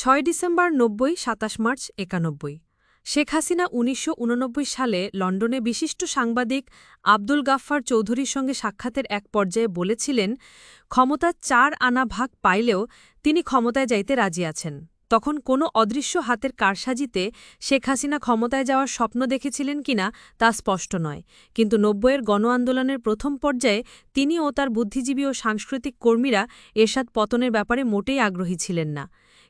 ছয় ডিসেম্বর নব্বই, সাতাশ মার্চ একানব্বই। শেখ হাসিনা উনিশশো সালে লন্ডনে বিশিষ্ট সাংবাদিক আব্দুল গাফফার চৌধুরীর সঙ্গে সাক্ষাতের এক পর্যায়ে বলেছিলেন, ক্ষমতা চার আনা ভাগ পাইলেও তিনি ক্ষমতায় যাইতে রাজি আছেন। তখন কোনো অদৃশ্য হাতের কারসাজিতে শেখ হাসিনা ক্ষমতায় যাওয়ার স্বপ্ন দেখেছিলেন কিনা তা স্পষ্ট নয়। কিন্তু নব্বইয়ের গণ আন্দোলনের প্রথম পর্যায়ে তিনি ও তার বুদ্ধিজীবী ও সাংস্কৃতিক কর্মীরা এরশাদ পতনের ব্যাপারে মোটেই আগ্রহী ছিলেন না।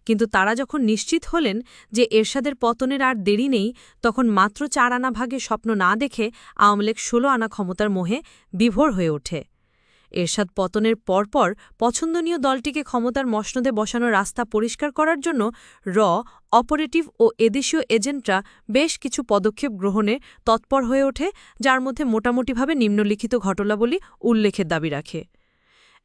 কিন্তু তারা যখন নিশ্চিত হলেন যে এরশাদের পতনের আর দেরি নেই, তখন মাত্র চার আনা ভাগে স্বপ্ন না দেখে আওয়ামী ষোলো আনা ক্ষমতার মোহে বিভোর হয়ে ওঠে। এরশাদ পতনের পরপর পছন্দনীয় দলটিকে ক্ষমতার মসনদে বসানোর রাস্তা পরিষ্কার করার জন্য র, অপারেটিভ ও এদেশীয় এজেন্টরা বেশ কিছু পদক্ষেপ গ্রহণে তৎপর হয়ে ওঠে, যার মধ্যে মোটামুটিভাবে নিম্নলিখিত ঘটনাবলী উল্লেখের দাবি রাখে।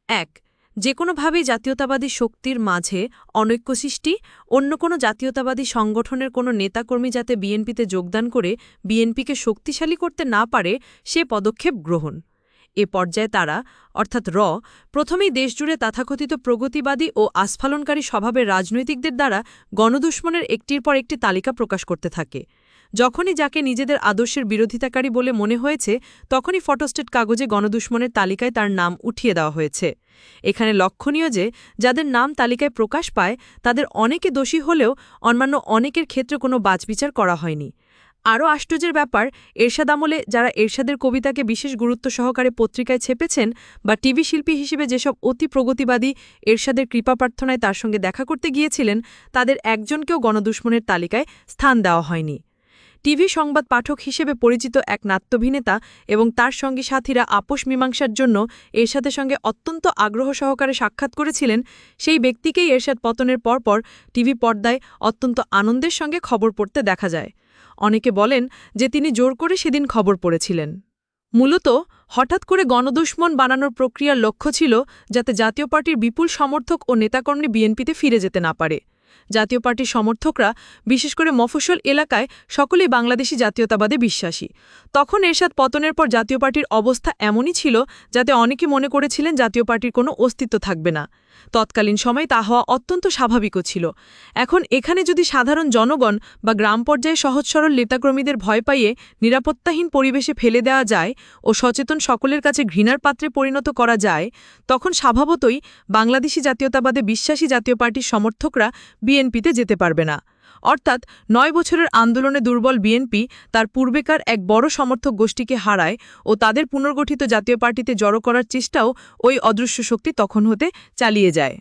এক যে কোনোভাবেই জাতীয়তাবাদী শক্তির মাঝে অনৈক্য সৃষ্টি, অন্য কোনো জাতীয়তাবাদী সংগঠনের কোনো নেতাকর্মী যাতে বিএনপিতে যোগদান করে বিএনপিকে শক্তিশালী করতে না পারে, সে পদক্ষেপ গ্রহণ। এ পর্যায়ে তারা, অর্থাৎ র, প্রথমেই দেশজুড়ে তথাকথিত প্রগতিবাদী ও আস্ফালনকারী স্বভাবের রাজনৈতিকদের দ্বারা গণদুশ্মনের একটির পর একটি তালিকা প্রকাশ করতে থাকে। যখনই যাকে নিজেদের আদর্শের বিরোধিতাকারী বলে মনে হয়েছে, তখনই ফটোস্টেট কাগজে গণদুশ্মনের তালিকায় তার নাম উঠিয়ে দেওয়া হয়েছে। এখানে লক্ষণীয় যে, যাদের নাম তালিকায় প্রকাশ পায়, তাদের অনেকে দোষী হলেও অন্যান্য অনেকের ক্ষেত্রে কোনো বাজবিচার করা হয়নি। আরও আশ্চর্যের ব্যাপার, এরশাদ আমলে যারা এরশাদের কবিতাকে বিশেষ গুরুত্ব সহকারে পত্রিকায় ছেপেছেন বা টিভি শিল্পী হিসেবে যেসব অতি প্রগতিবাদী এরশাদের কৃপা প্রার্থনায় তার সঙ্গে দেখা করতে গিয়েছিলেন, তাদের একজনকেও গণদুশ্মনের তালিকায় স্থান দেওয়া হয়নি। টিভি সংবাদ পাঠক হিসেবে পরিচিত এক নাট্যভিনেতা এবং তার সঙ্গী সাথীরা আপোষ মীমাংসার জন্য এরশাদের সঙ্গে অত্যন্ত আগ্রহ সহকারে সাক্ষাৎ করেছিলেন, সেই ব্যক্তিকেই এরশাদ পতনের পরপর টিভি পর্দায় অত্যন্ত আনন্দের সঙ্গে খবর পড়তে দেখা যায়। অনেকে বলেন যে তিনি জোর করে সেদিন খবর পড়েছিলেন। মূলত হঠাৎ করে গণদুশ্মন বানানোর প্রক্রিয়ার লক্ষ্য ছিল যাতে জাতীয় পার্টির বিপুল সমর্থক ও নেতাকর্মী বিএনপিতে ফিরে যেতে না পারে। জাতীয় পার্টির সমর্থকরা, বিশেষ করে মফস্বল এলাকায় সকলেই বাংলাদেশি জাতীয়তাবাদে বিশ্বাসী। তখন এরশাদ পতনের পর জাতীয় পার্টির অবস্থা এমনই ছিল যাতে অনেকে মনে করেছিলেন জাতীয় পার্টির কোনো অস্তিত্ব থাকবে না। তৎকালীন সময় তা হওয়া অত্যন্ত স্বাভাবিকও ছিল। এখন এখানে যদি সাধারণ জনগণ বা গ্রাম পর্যায়ে সহজ সরল নেতাকর্মীদের ভয় পাইয়ে নিরাপত্তাহীন পরিবেশে ফেলে দেওয়া যায় ও সচেতন সকলের কাছে ঘৃণার পাত্রে পরিণত করা যায়, তখন স্বভাবতই বাংলাদেশি জাতীয়তাবাদে বিশ্বাসী জাতীয় পার্টির সমর্থকরা বিএনপিতে যেতে পারবে না। অর্থাৎ নয় বছরের আন্দোলনে দুর্বল বিএনপি তার পূর্বেকার এক বড় সমর্থক গোষ্ঠীকে হারায় ও তাদের পুনর্গঠিত জাতীয় পার্টিতে জড়ো করার চেষ্টাও ওই অদৃশ্য শক্তি তখন হতে চালিয়ে যায়।